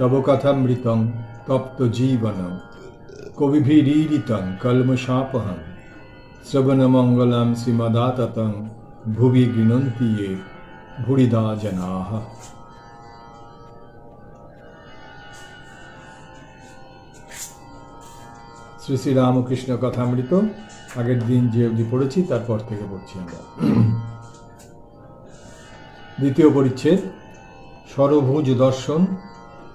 তব কথামৃতং তপ্ত জীবনম কবিভিরীরিতং কলমশাপহং শ্রবণমঙ্গলম শ্রীমদাততং ভুবি গৃণন্তি ये ভুরিদা জনাহ। শ্রী শ্রী রামকৃষ্ণ কথামৃত, আগের দিন যে অবধি পড়েছি, তারপর থেকে পড়ছি আমরা। দ্বিতীয় পরিচ্ছেদ সরভুজ দর্শন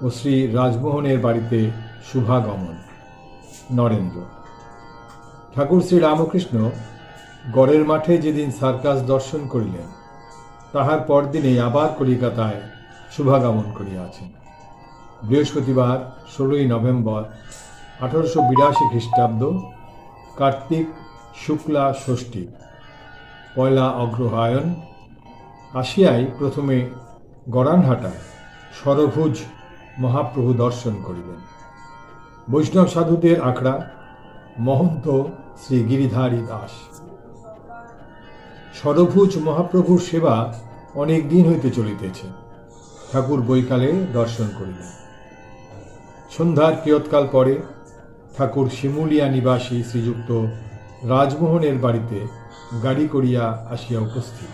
ও শ্রী রাজমোহনের বাড়িতে শুভাগমন। নরেন্দ্র। ঠাকুর শ্রী রামকৃষ্ণ গড়ের মাঠে যেদিন সার্কাস দর্শন করিলেন, তাহার পরদিনেই আবার কলিকাতায় শুভাগমন করিয়াছেন। বৃহস্পতিবার ষোলোই নভেম্বর আঠারোশো বিরাশি খ্রিস্টাব্দ, কার্তিক শুক্লা ষষ্ঠী, পয়লা অগ্রহায়ণ, আসিয়াই প্রথমে গড়ানহাটায় সরভুজ মহাপ্রভু দর্শন করিলেন। বৈষ্ণব সাধুদের আখড়া, মহন্ত শ্রী গিরিধারী দাস। সরভুজ মহাপ্রভুর সেবা অনেক দিন হইতে চলিতেছে। ঠাকুর বৈকালে দর্শন করিলেন। সন্ধ্যার কিয়ৎকাল পরে ঠাকুর শিমুলিয়া নিবাসী শ্রীযুক্ত রাজমোহনের বাড়িতে গাড়ি করিয়া আসিয়া উপস্থিত।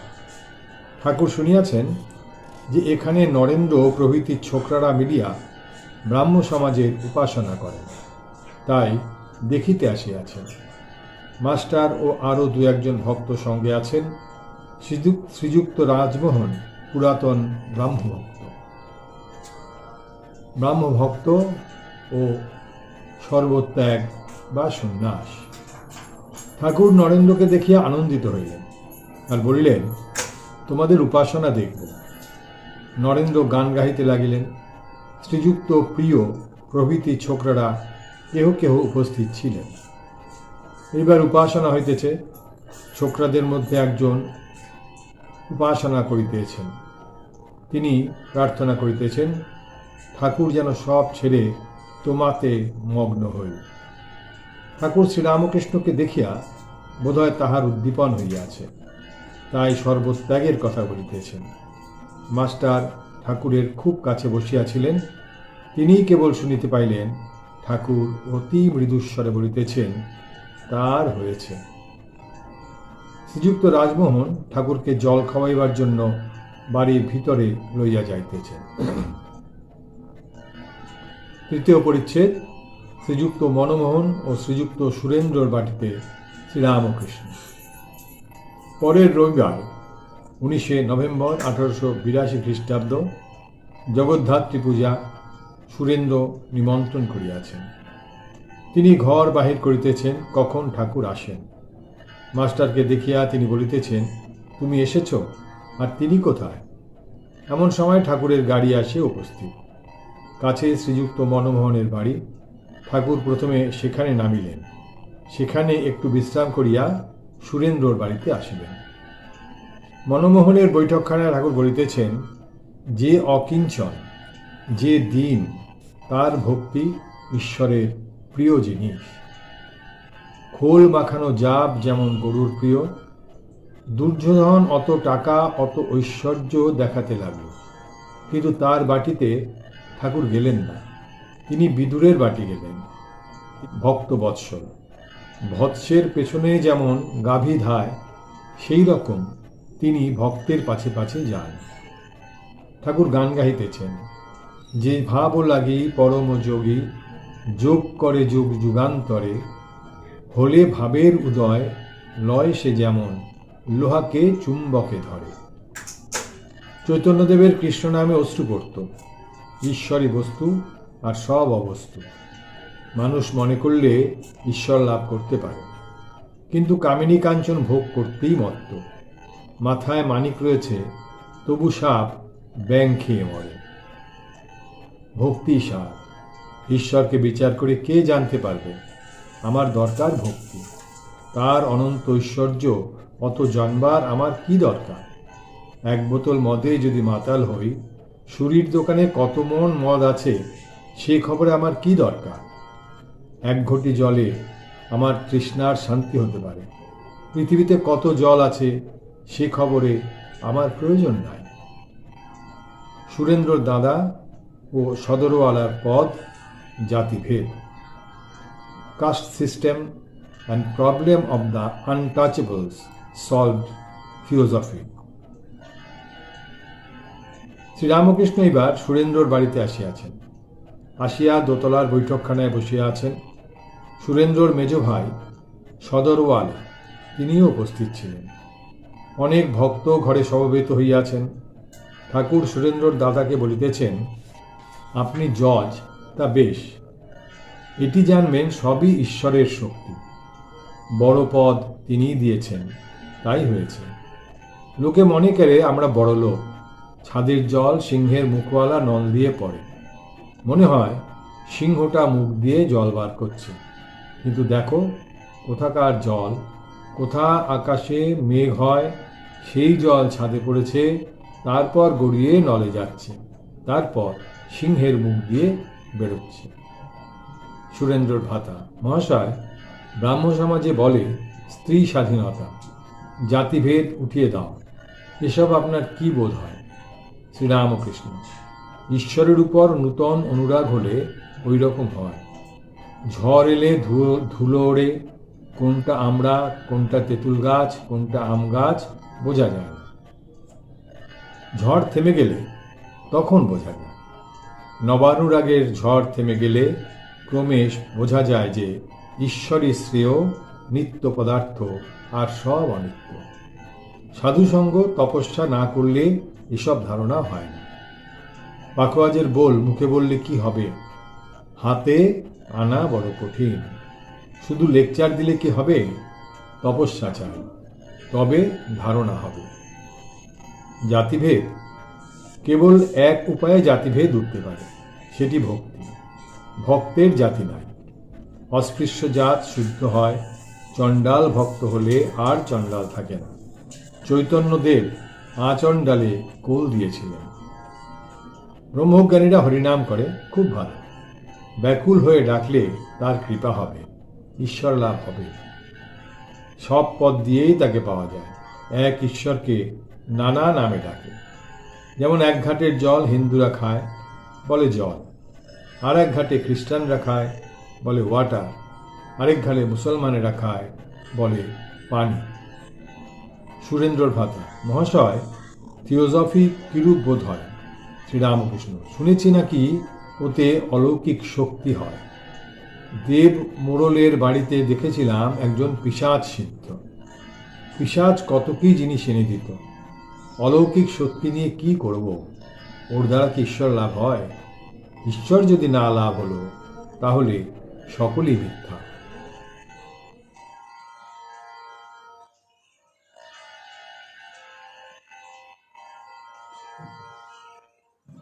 ঠাকুর শুনিয়াছেন যে এখানে নরেন্দ্র প্রভৃতি ছোকরারা মিলিয়া ব্রাহ্ম সমাজের উপাসনা করেন। তাই দেখিতে আসিয়াছেন। মাস্টার ও আরও দু একজন ভক্ত সঙ্গে আছেন শ্রীযুক- শ্রীযুক্ত রাজমোহন পুরাতন ব্রাহ্মভক্ত। ব্রাহ্মভক্ত ও সর্বত্যাগ বা সন্ন্যাস। ঠাকুর নরেন্দ্রকে দেখিয়া আনন্দিত হইলেন। আর বলিলেন, তোমাদের উপাসনা দেখব। নরেন্দ্র গান গাহিতে লাগিলেন। শ্রীযুক্ত প্রিয় প্রভৃতি ছোকরারা কেহ কেহ উপস্থিত ছিলেন। এইবার উপাসনা হইতেছে। ছোকরাদের মধ্যে একজন উপাসনা করিতেছেন। তিনি প্রার্থনা করিতেছেন, ঠাকুর যেন সব ছেড়ে তোমাতে মগ্ন হই। ঠাকুর শ্রীরামকৃষ্ণকে দেখিয়া বোধহয় তাহার উদ্দীপন হইয়াছে। তাই সর্বত্যাগের কথা বলিতেছেন। মাস্টার ঠাকুরের খুব কাছে বসিয়াছিলেন, তিনিই কেবল শুনিতে পাইলেন, ঠাকুর অতি মৃদুস্বরে বলিতেছেন, তার হয়েছে। শ্রীযুক্ত রাজমোহন ঠাকুরকে জল খাওয়াইবার জন্য বাড়ির ভিতরে লইয়া যাইতেছেন। তৃতীয় পরিচ্ছেদ, শ্রীযুক্ত মনমোহন ও শ্রীযুক্ত সুরেন্দ্রর বাটিতে শ্রীরামকৃষ্ণ। পরের রবিবার উনিশে নভেম্বর আঠারোশো বিরাশি খ্রিস্টাব্দ জগদ্ধাত্রী পূজা সুরেন্দ্র নিমন্ত্রণ করিয়াছেন। তিনি ঘর বাহির করিতেছেন, কখন ঠাকুর আসেন। মাস্টারকে দেখিয়া তিনি বলিতেছেন, তুমি এসেছ, আর তিনি কোথায়? এমন সময় ঠাকুরের গাড়ি আসে উপস্থিত। কাছে শ্রীযুক্ত মনমোহনের বাড়ি। ঠাকুর প্রথমে সেখানে নামিলেন। সেখানে একটু বিশ্রাম করিয়া সুরেন্দ্রর বাড়িতে আসিলেন। মনমোহনের বৈঠকখানায় ঠাকুর বলিতেছেন যে অকিঞ্চন, যে দিন, তার ভক্তি ঈশ্বরের প্রিয় জিনিস। খোল মাখানো জাপ যেমন গরুর প্রিয়, দুর্যোধন অত টাকা, অত ঐশ্বর্য দেখাতে লাগল। কিন্তু তার বাটিতে ঠাকুর গেলেন না। তিনি বিদুরের বাটি গেলেন। ভক্ত বৎসল। ভৎসের পেছনে যেমন গাভী ধায়, সেই রকম তিনি ভক্তের পাছে পাছে যান। ঠাকুর গান গাইতেছেন যে ভাব লাগি পরম যোগী, যোগ করে যুগ যুগান্তরে, হলে ভাবের উদয় লয় সে যেমন, লোহাকে চুম্বকে ধরে। চৈতন্যদেবের কৃষ্ণ নামে অশ্রু পড়ত ঈশ্বরই বস্তু আর সব অবস্তু। মানুষ মনে করলে ঈশ্বর লাভ করতে পারে। কিন্তু কামিনী কাঞ্চন ভোগ করতেই মত্ত। মাথায় মানিক রয়েছে, তবু সাপ ব্যাং খেয়ে মরে। ভক্তি সাপ, ঈশ্বরকে বিচার করে কে জানতে পারবে? আমার দরকার ভক্তি। তার অনন্ত ঐশ্বর্য অত জানবার আমার কি দরকার? এক বোতল মদে যদি মাতাল হই, সুরির দোকানে কত মন মদ আছে, সে খবরে আমার কি দরকার? এক ঘটি জলে আমার তৃষ্ণার শান্তি হতে পারে। পৃথিবীতে কত জল আছে সে খবরে আমার প্রয়োজন নাই। সুরেন্দ্রর দাদা ও সদরওয়ালার পদ, জাতিভেদ। Caste system and problem of the untouchables solved philosophy. Sri Ramakrishna এবার সুরেন্দ্রর বাড়িতে আসিয়াছেন। আসিয়া দোতলার বৈঠকখানায় বসিয়া আছেন। সুরেন্দ্রর মেজ ভাই সদরওয়াল, তিনিও উপস্থিত ছিলেন। অনেক ভক্ত ঘরে সমবেত হইয়াছেন। ঠাকুর সুরেন্দ্রর দাদাকে বলিতেছেন, আপনি জজ, তা বেশ। এটি জানবেন সবই ঈশ্বরের শক্তি। বড় পদ তিনিই দিয়েছেন, তাই হয়েছে। লোকে মনে করে আমরা বড় লোক। ছাদের জল সিংহের মুখওয়ালা নল দিয়ে পড়ে। মনে হয় সিংহটা মুখ দিয়ে জল বার করছে। কিন্তু দেখো, কোথাকার জল? কোথা আকাশে মেঘ হয়? সেই জল ছাদে পড়েছে, তারপর গড়িয়ে নলে যাচ্ছে, তারপর সিংহের মুখ দিয়ে বেরোচ্ছে। সুরেন্দ্রর ভাতা, মহাশয়, ব্রাহ্ম সমাজে বলে স্ত্রী স্বাধীনতা, জাতিভেদ উঠিয়ে দাও, এসব আপনার কি বোধ হয়? শ্রীরামকৃষ্ণ, ঈশ্বরের উপর নূতন অনুরাগ হলে ওই রকম হয়। ঝড় এলে ধুলো ওড়ে কোনটা আমরা, কোনটা তেঁতুল গাছ, কোনটা আম গাছ, বোঝা যায় না। ঝড় থেমে গেলে তখন বোঝা যায়। নবানুরাগের ঝড় থেমে গেলে ক্রমেশ বোঝা যায় যে ঈশ্বরই শ্রেয়, নিত্য পদার্থ আর সব অনিত্য। সাধুসঙ্গ তপস্যা না করলে এসব ধারণা হয় না। পাখোয়াজের বল মুখে বললে কি হবে? হাতে আনা বড় কঠিন। শুধু লেকচার দিলে কি হবে? তপস্যা চাই তবে ধারণা হবে। জাতিভেদ। কেবল এক উপায়ে জাতিভেদ উঠতে পারে, সেটি ভক্তি। ভক্তের জাতি নাই। অস্পৃশ্য জাত শুদ্ধ হয়, চণ্ডাল ভক্ত হলে আর চণ্ডাল থাকে না। চৈতন্যদেব আচণ্ডালে কোল দিয়েছিলেন। ব্রহ্মজ্ঞানীরা হরিনাম করে, খুব ভালো। ব্যাকুল হয়ে ডাকলে তার কৃপা হবে। ঈশ্বর লাভ হবে। সব পদ দিয়েই তাকে পাওয়া যায়। এক ঈশ্বরকে নানা নামে ডাকে। যেমন এক ঘাটের জল হিন্দুরা খায়, বলে জল। আর এক ঘাটে খ্রিস্টানরা খায়, বলে ওয়াটার। আরেক ঘাটে মুসলমানেরা খায়, বলে পানি। সুরেন্দ্রর ভাতা। মহাশয় থিওজফি কিরূপ বোধ হয়? শ্রীরামকৃষ্ণ। শুনেছি নাকি ওতে অলৌকিক শক্তি হয়। দেব মোড়লের বাড়িতে দেখেছিলাম একজন পিসাজ সিদ্ধ। পিসাজ কত কি জিনিস এনে দিত। অলৌকিক শক্তি নিয়ে কি করব? ওর দ্বারা কি ঈশ্বর লাভ হয়? ঈশ্বর যদি না লাভ হলো, তাহলে সকলেই মিথ্যা।